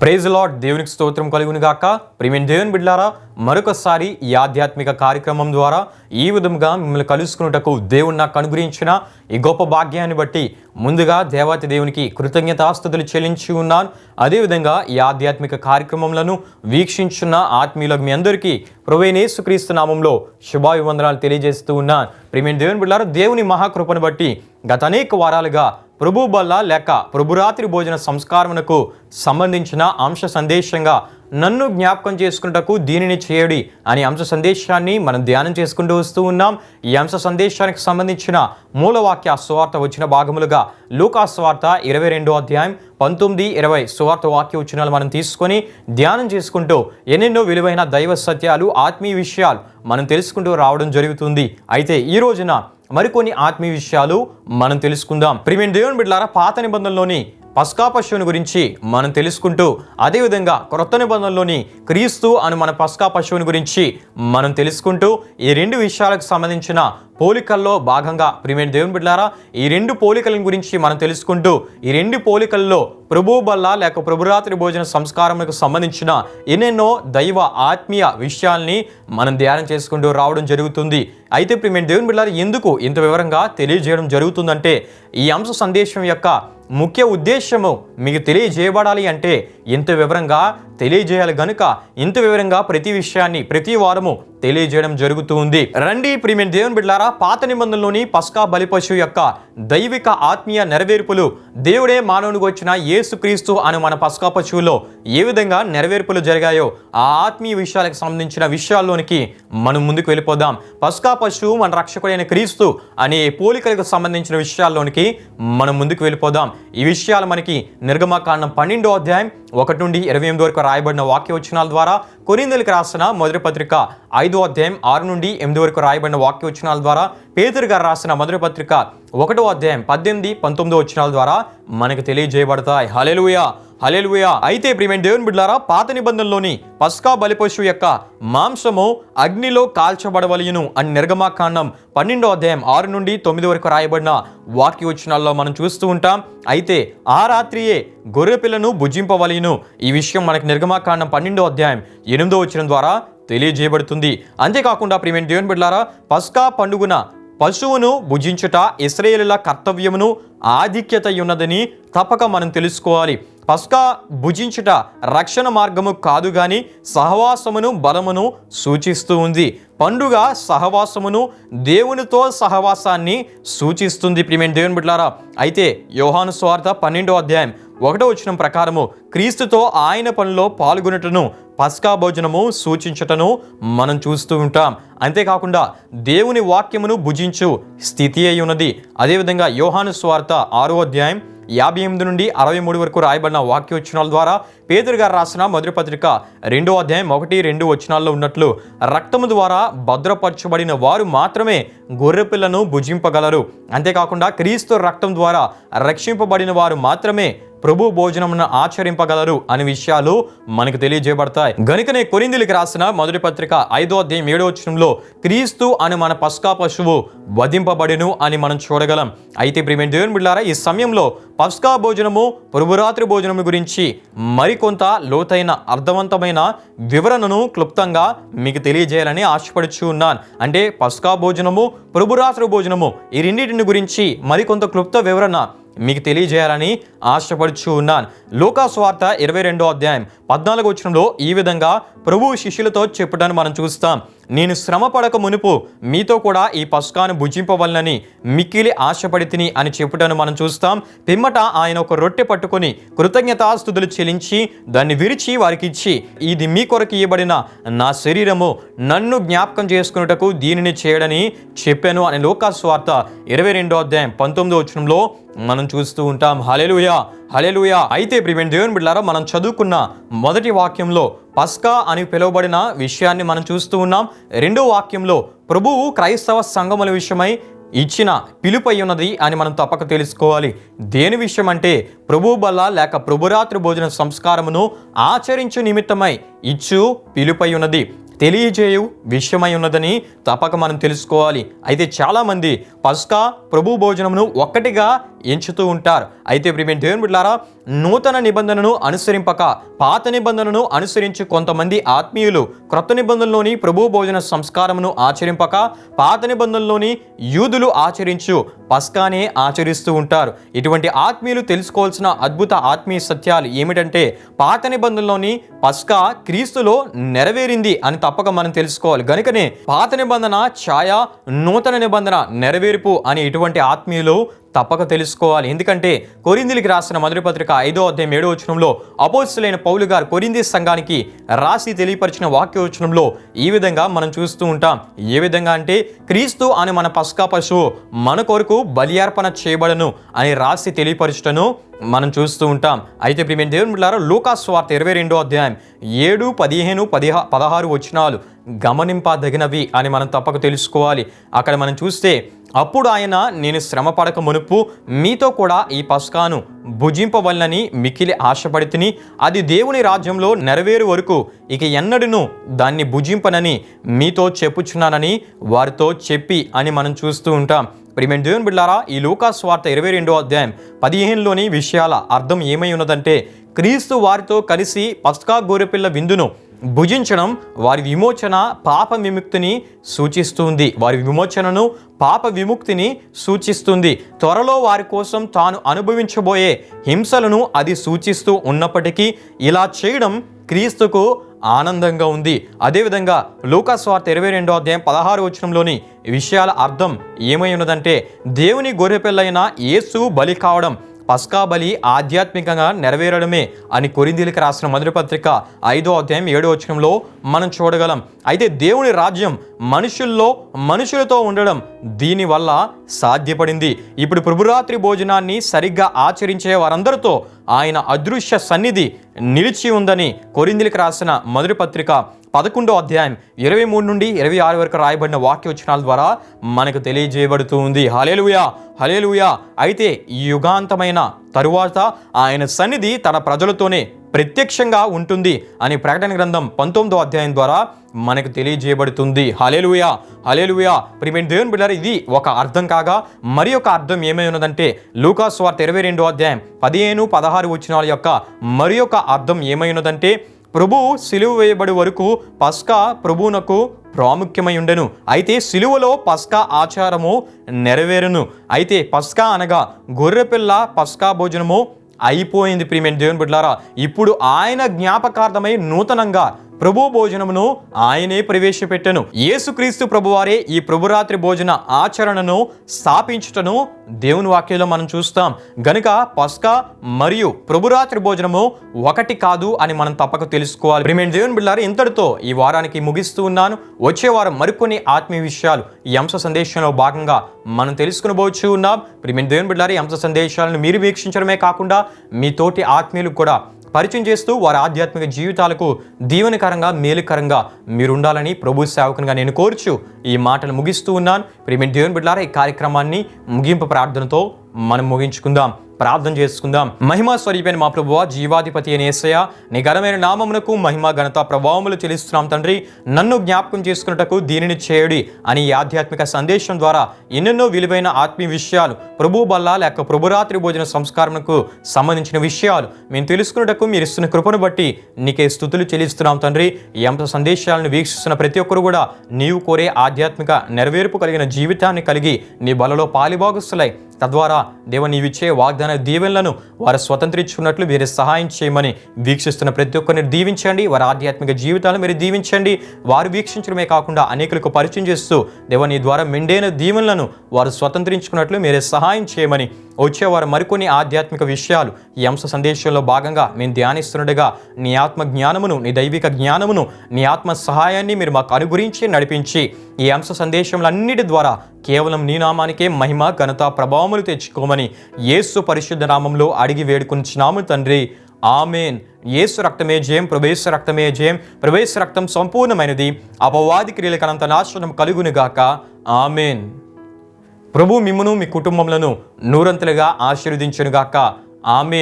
Praise lord దేవునికి స్తోత్రం కలుగును గాక. ప్రియమైన దేవుని బిడ్లారా మరొకసారి ఈ ఆధ్యాత్మిక కార్యక్రమం ద్వారా ఈ విధంగా మిమ్మల్ని కలుసుకున్నటకు దేవుడు నాకు అనుగ్రహించిన ఈ గొప్ప భాగ్యాన్ని బట్టి ముందుగా దేవాతి దేవునికి కృతజ్ఞతాస్థుతులు చెల్లించి ఉన్నాను. అదేవిధంగా ఈ ఆధ్యాత్మిక కార్యక్రమంలో వీక్షించున్న ఆత్మీయులకు మీ అందరికీ ప్రవేణేసుక్రీస్తు నామంలో శుభాభివందనాలు తెలియజేస్తూ ఉన్నాను. ప్రియమైన దేవుని బిడ్లారా దేవుని మహాకృపను బట్టి గత అనేక వారాలుగా ప్రభు బల్ల లేక ప్రభురాత్రి భోజన సంస్కారమునకు సంబంధించిన అంశ సందేశంగా నన్ను జ్ఞాపకం చేసుకుంటకు దీనిని చేయడి అనే అంశ సందేశాన్ని మనం ధ్యానం చేసుకుంటూ వస్తూ ఉన్నాం. ఈ అంశ సందేశానికి సంబంధించిన మూలవాక్య సువార్త వచ్చిన భాగములుగా లూకా సువార్త ఇరవై రెండో అధ్యాయం పంతొమ్మిది ఇరవై సువార్త వాక్య వచనాలు మనం తీసుకొని ధ్యానం చేసుకుంటూ ఎన్నెన్నో విలువైన దైవ సత్యాలు ఆత్మీయ విషయాలు మనం తెలుసుకుంటూ రావడం జరుగుతుంది. అయితే ఈ రోజున మరికొన్ని ఆత్మీయ విషయాలు మనం తెలుసుకుందాం. ప్రిమిన్ దేవుని బిడ్లారా పాత నిబంధనలోని పస్కా పశువుని గురించి మనం తెలుసుకుంటూ అదేవిధంగా క్రొత్త నిబంధనలోని క్రీస్తు అను మన పస్కా పశువుని గురించి మనం తెలుసుకుంటూ ఈ రెండు విషయాలకు సంబంధించిన పోలికల్లో భాగంగా ప్రిమిన్ దేవుని బిడ్డారా ఈ రెండు పోలికల గురించి మనం తెలుసుకుంటూ ఈ రెండు పోలికల్లో ప్రభు బల్ల లేక ప్రభురాత్రి భోజన సంస్కారములకు సంబంధించిన ఎన్నెన్నో దైవ ఆత్మీయ విషయాల్ని మనం ధ్యానం చేసుకుంటూ రావడం జరుగుతుంది. అయితే ప్రిమేణ్ దేవుని బిడ్డలారా ఎందుకు ఇంత వివరంగా తెలియజేయడం జరుగుతుందంటే ఈ అంశ సందేశం యొక్క ముఖ్య ఉద్దేశము మీకు తెలియజేయబడాలి అంటే ఇంత వివరంగా తెలియజేయాలి గనుక ఇంత వివరంగా ప్రతి విషయాన్ని ప్రతి వారము తెలియజేయడం జరుగుతూ ఉంది. రండి ప్రియమైన దేవుని బిడ్డారా పాత నిబంధనలోని పస్కా బలిపశువు యొక్క దైవిక ఆత్మీయ నెరవేర్పులు దేవుడే మానవునికి వచ్చిన యేసుక్రీస్తు అను మన పస్కా పశువులో ఏ విధంగా నెరవేర్పులు జరిగాయో ఆ ఆత్మీయ విషయాలకు సంబంధించిన విషయాల్లోనికి మనం ముందుకు వెళ్ళిపోదాం. పస్కా పశువు మన రక్షకుడైన క్రీస్తు అనే పోలికలకు సంబంధించిన విషయాల్లోనికి మనం ముందుకు వెళ్ళిపోదాం. ఈ విషయాలు మనకి నిర్గమకాండం పన్నెండో అధ్యాయం ఒకటి నుండి ఇరవై ఎనిమిది వరకు రాయబడిన వాక్యవచనాల ద్వారా కొరిందలకు రాసిన మొదటి పత్రిక ఐదో అధ్యాయం ఆరు నుండి ఎనిమిది వరకు రాయబడిన వాక్యవచనాల ద్వారా పేదరు గారు రాసిన మొదటి పత్రిక ఒకటో అధ్యాయం పద్దెనిమిది పంతొమ్మిదో వచనాల ద్వారా మనకు తెలియజేయబడతాయి. హలెలుయా హలెలుయా అయితే ప్రియమైన దేవుని బిడ్లారా పాత నిబంధనలోని పస్కా బలిపశువు యొక్క మాంసము అగ్నిలో కాల్చబడవలయును అని నిర్గమాకాండం పన్నెండో అధ్యాయం ఆరు నుండి తొమ్మిది వరకు రాయబడిన వాక్యవచనాల్లో మనం చూస్తూ ఉంటాం. అయితే ఆ రాత్రియే గొర్రెపిల్లను భుజింపవలయును ఈ విషయం మనకు నిర్గమాకాండం పన్నెండో అధ్యాయం ఎనిమిదో వచ్చిన ద్వారా తెలియజేయబడుతుంది. అంతేకాకుండా ప్రియమైన దేవుని బిడ్లారా పస్కా పండుగన పశువును భుజించుట ఇస్రాయేలుల కర్తవ్యమును ఆధిక్యత ఉన్నదని తప్పక మనం తెలుసుకోవాలి. పస్కా భుజించుట రక్షణ మార్గము కాదు గాని సహవాసమును బలమును సూచిస్తూ ఉంది. పండుగ సహవాసమును దేవునితో సహవాసాన్ని సూచిస్తుంది ప్రియమైన దేవుని బిడ్లారా అయితే యోహాను స్వార్థ పన్నెండో అధ్యాయం ఒకటో వచ్చిన ప్రకారము క్రీస్తుతో ఆయన పనిలో పాల్గొనటను పస్కా భోజనము సూచించటను మనం చూస్తూ ఉంటాం. అంతేకాకుండా దేవుని వాక్యమును భుజించు స్థితి అయి ఉన్నది. అదేవిధంగా యోహాను స్వార్థ ఆరో అధ్యాయం యాభై ఎనిమిది నుండి అరవై మూడు వరకు రాయబడిన వాక్యోచనాల ద్వారా పేదరు గారు రాసిన మొదటి పత్రిక రెండో అధ్యాయం ఒకటి రెండు వచనాల్లో ఉన్నట్లు రక్తము ద్వారా భద్రపరచబడిన వారు మాత్రమే గొర్రెపిల్లను భుజింపగలరు. అంతేకాకుండా క్రీస్తు రక్తం ద్వారా రక్షింపబడిన వారు మాత్రమే ప్రభు భోజనమును ఆచరింపగలరు అనే విషయాలు మనకు తెలియజేయబడతాయి. గనుకనే కొరిందులకు రాసిన మొదటి పత్రిక ఐదో అధ్యాయం ఏడో వచనంలో క్రీస్తు అని మన పస్కా పశువు వధింపబడిను అని మనం చూడగలం. అయితే ప్రియమైన దేవుని బిడ్డారా ఈ సమయంలో పస్కా భోజనము ప్రభురాత్రి భోజనము గురించి మరికొంత లోతైన అర్థవంతమైన వివరణను క్లుప్తంగా మీకు తెలియజేయాలని ఆశపడుచు ఉన్నాను. అంటే పస్కా భోజనము ప్రభురాత్రి భోజనము ఈ రెండింటిని గురించి మరికొంత క్లుప్త వివరణ మీకు తెలియజేయాలని ఆశపడుచు ఉన్నాను. లోకా స్వార్త ఇరవై రెండో అధ్యాయం పద్నాలుగు వచ్చినంలో ఈ విధంగా ప్రభు శిష్యులతో చెప్పడాన్ని మనం చూస్తాం. నేను శ్రమ పడక మునుపు మీతో కూడా ఈ పస్కాను భుజింపవలనని మిక్కిలి ఆశపడి తిని అని చెప్పుటను మనం చూస్తాం. పిమ్మట ఆయన ఒక రొట్టె పట్టుకొని కృతజ్ఞతాస్థుతులు చెల్లించి దాన్ని విరిచి వారికి ఇచ్చి ఇది మీ కొరకు ఇవ్వబడిన నా శరీరము నన్ను జ్ఞాపకం చేసుకున్నటకు దీనిని చేయడని చెప్పాను అనే లోకాస్వార్త ఇరవై రెండో అధ్యాయం పంతొమ్మిదో వచనంలో మనం చూస్తూ ఉంటాం. హలెలుయా హలెలుయా అయితే ప్రివెంట్ దేవుని బిడ్డారా మనం చదువుకున్న మొదటి వాక్యంలో పస్కా అని పిలువబడిన విషయాన్ని మనం చూస్తూ ఉన్నాం. రెండో వాక్యంలో ప్రభువు క్రైస్తవ సంఘముల విషయమై ఇచ్చిన పిలుపై ఉన్నది అని మనం తప్పక తెలుసుకోవాలి. దేని విషయం అంటే ప్రభు బల్ల లేక ప్రభురాత్రి భోజన సంస్కారమును ఆచరించు నిమిత్తమై ఇచ్చు పిలుపై ఉన్నది. తెలియజేయు విషయమై ఉన్నదని తప్పక మనం తెలుసుకోవాలి. అయితే చాలామంది పస్కా ప్రభు భోజనమును ఒక్కటిగా ఎంచుతూ ఉంటారు. అయితే ప్రియమైన దేవుని బిడ్డారా నూతన నిబంధనను అనుసరింపక పాత నిబంధనను అనుసరించి కొంతమంది ఆత్మీయులు క్రొత్త నిబంధనలోని ప్రభు భోజన సంస్కారమును ఆచరింపక పాత నిబంధనలోని యూదులు ఆచరించు పస్కానే ఆచరిస్తూ ఉంటారు. ఇటువంటి ఆత్మీయులు తెలుసుకోవాల్సిన అద్భుత ఆత్మీయ సత్యాలు ఏమిటంటే పాత నిబంధనలోని పస్కా క్రీస్తులో నెరవేరింది అని తప్పక మనం తెలుసుకోవాలి. గనుకనే పాత నిబంధన ఛాయ నూతన నిబంధన నెరవేర్పు అని ఇటువంటి ఆత్మీయులు తప్పక తెలుసుకోవాలి. ఎందుకంటే కొరిందిలికి రాసిన మొదటి పత్రిక ఐదో అధ్యాయం ఏడో వచనంలో అపోజిలైన పౌలు గారు కొరింది సంఘానికి రాసి తెలియపరిచిన వాక్య వచనంలో ఈ విధంగా మనం చూస్తూ ఉంటాం. ఏ విధంగా అంటే క్రీస్తు అని మన పస్కా పశువు మన కొరకు బలియార్పణ చేయబడను అని రాసి తెలియపరచటను మనం చూస్తూ ఉంటాం. అయితే ప్రియమైన దేవుని బిడ్డారా లూకాస్ వార్త ఇరవై రెండో అధ్యాయం ఏడు పదిహేను పదిహా పదహారు వచనాలు గమనింపదగినవి అని మనం తప్పక తెలుసుకోవాలి. అక్కడ మనం చూస్తే అప్పుడు ఆయన నేను శ్రమ పడక మునుపు మీతో కూడా ఈ పస్కాను భుజింపవలనని మికిలి ఆశపడి తిని అది దేవుని రాజ్యంలో నెరవేరు వరకు ఇక ఎన్నడూను దాన్ని భుజింపనని మీతో చెప్పుచున్నానని వారితో చెప్పి అని మనం చూస్తూ ఉంటాం. ప్రియమైన దేవుని బిడ్డారా ఈ లూకాస్ వార్త ఇరవై రెండో అధ్యాయం పదిహేనులోని విషయాల అర్థం ఏమై ఉన్నదంటే క్రీస్తు వారితో కలిసి పస్కా గోరెపిల్ల విందును భుజించడం వారి విమోచన పాప విముక్తిని సూచిస్తుంది. వారి విమోచనను పాప విముక్తిని సూచిస్తుంది. త్వరలో వారి కోసం తాను అనుభవించబోయే హింసలను అది సూచిస్తూ ఉన్నప్పటికీ ఇలా చేయడం క్రీస్తుకు ఆనందంగా ఉంది. అదేవిధంగా లూకాస్వార్త ఇరవై రెండో అధ్యాయం పదహారు వచనంలోని విషయాల అర్థం ఏమై ఉన్నదంటే దేవుని గొర్రెపిల్లైన యేసు బలి కావడం పస్కా బలి ఆధ్యాత్మికంగా నెరవేరడమే అని కొరిందీలకు రాసిన మొదటి పత్రిక ఐదో అధ్యాయం ఏడో వచనంలో మనం చూడగలం. అయితే దేవుని రాజ్యం మనుషుల్లో మనుషులతో ఉండడం దీనివల్ల సాధ్యపడింది. ఇప్పుడు ప్రభురాత్రి భోజనాన్ని సరిగ్గా ఆచరించే వారందరితో ఆయన అదృశ్య సన్నిధి నిలిచి ఉందని కొరిందులకు రాసిన మొదటి పత్రిక పదకొండో అధ్యాయం ఇరవై మూడు నుండి ఇరవై ఆరు వరకు రాయబడిన వాక్యోచనాల ద్వారా మనకు తెలియజేయబడుతూ ఉంది. హలేలుయా హలేలుయా అయితే ఈ యుగాంతమైన తరువాత ఆయన సన్నిధి తన ప్రజలతోనే ప్రత్యక్షంగా ఉంటుంది అని ప్రకటన గ్రంథం పంతొమ్మిదో అధ్యాయం ద్వారా మనకు తెలియజేయబడుతుంది. హలేలుయా హలేలుయా ప్రిమెంట్ దేవుని బిడ్డారు ఇది ఒక అర్థం కాగా మరి ఒక అర్థం ఏమై ఉన్నదంటే లూకాస్ వార్త ఇరవై రెండో అధ్యాయం పదిహేను పదహారు వచ్చినాల యొక్క మరి ఒక అర్థం ఏమై ఉన్నదంటే ప్రభు సిలువ వేయబడి వరకు పస్కా ప్రభువునకు ప్రాముఖ్యమై ఉండెను. అయితే సిలువలో పస్కా ఆచారము నెరవేరును. అయితే పస్కా అనగా గొర్రెపిల్ల పస్కా భోజనము అయిపోయింది ప్రియమైన దేవుని బిడ్డారా ఇప్పుడు ఆయన జ్ఞాపకార్థమై నూతనంగా ప్రభు భోజనమును ఆయనే ప్రవేశపెట్టెను. యేసుక్రీస్తు ప్రభువారే ఈ ప్రభురాత్రి భోజన ఆచరణను స్థాపించుటను దేవుని వాక్యంలో మనం చూస్తాం. గనుక పస్కా మరియు ప్రభురాత్రి భోజనము ఒకటి కాదు అని మనం తప్పక తెలుసుకోవాలి. ప్రియమైన దేవుని బిళ్ళారి ఇంతటితో ఈ వారానికి ముగిస్తూ ఉన్నాను. వచ్చే వారం మరికొన్ని ఆత్మీయ విషయాలు ఈ అంశ సందేశంలో భాగంగా మనం తెలుసుకునబోచు ఉన్నాం. ప్రియమైన దేవుని బిళ్ళారి ఈ అంశ సందేశాలను మీరు వీక్షించడమే కాకుండా మీ తోటి ఆత్మీయులకు కూడా పరిచయం చేస్తూ వారి ఆధ్యాత్మిక జీవితాలకు దీవెనకరంగా మేలుకరంగా మీరుండాలని ప్రభు సేవకునిగా నేను కోరుచు ఈ మాటలు ముగిస్తూ ఉన్నాను. ప్రేమి దేవుని బిడ్డారా ఈ కార్యక్రమాన్ని ముగింపు ప్రార్థనతో మనం ముగించుకుందాం. ప్రార్థన చేసుకుందాం. మహిమా స్వరూపైన మా ప్రభువ జీవాధిపతి అని ఏసయ నీ ఘనమైన నామమునకు మహిమ ఘనత ప్రభావములు చెల్లిస్తున్నాం తండ్రి. నన్ను జ్ఞాపకం చేసుకున్నటకు దీనిని చేయుడి అని ఈ ఆధ్యాత్మిక సందేశం ద్వారా ఎన్నెన్నో విలువైన ఆత్మీయ విషయాలు ప్రభు బల్ల లేక ప్రభురాత్రి భోజన సంస్కారంకు సంబంధించిన విషయాలు మేము తెలుసుకున్నటకు మీరు ఇస్తున్న కృపను బట్టి నీకే స్థుతులు చెల్లిస్తున్నాం తండ్రి. ఎంత సందేశాలను వీక్షిస్తున్న ప్రతి ఒక్కరు కూడా నీవు కోరే ఆధ్యాత్మిక నెరవేర్పు కలిగిన జీవితాన్ని కలిగి నీ బలలో పాలిభాగస్తులై తద్వారా దేవుని నీవిచ్చే వాగ్దాన దీవెనలను వారు స్వతంత్రించుకున్నట్లు మీరు సహాయం చేయమని వీక్షిస్తున్న ప్రతి ఒక్కరిని దీవించండి. వారి ఆధ్యాత్మిక జీవితాలను మీరు దీవించండి. వారు వీక్షించడమే కాకుండా అనేకులకు పరిచయం చేస్తూ దేవుని ద్వారా మెండైన దీవెనలను వారు స్వతంత్రించుకున్నట్లు మీరే సహాయం చేయమని వచ్చేవారు మరికొన్ని ఆధ్యాత్మిక విషయాలు. ఈ అంశ సందేశంలో భాగంగా మేము ధ్యానిస్తుండగా నీ ఆత్మ జ్ఞానమును నీ దైవిక జ్ఞానమును నీ ఆత్మ సహాయాన్ని మీరు మాకు అనుగురించి నడిపించి ఈ అంశ సందేశములన్నిటి ద్వారా కేవలం నీ నామానికే మహిమ ఘనత ప్రభావములు తెచ్చుకోమని యేసు పరిశుద్ధ నామంలో అడిగి వేడుకుంటున్నాము తండ్రి. ఆమెన్. యేసు రక్తమే జయం ప్రవేశ రక్తమే జయం ప్రవేశ రక్తం సంపూర్ణమైనది. అపవాది క్రియలకనంత నాశనం కలుగునుగాక ఆమెన్. ప్రభు మిమ్మును మీ కుటుంబములను నూరంతలుగా ఆశీర్వదించునుగాక ఆమె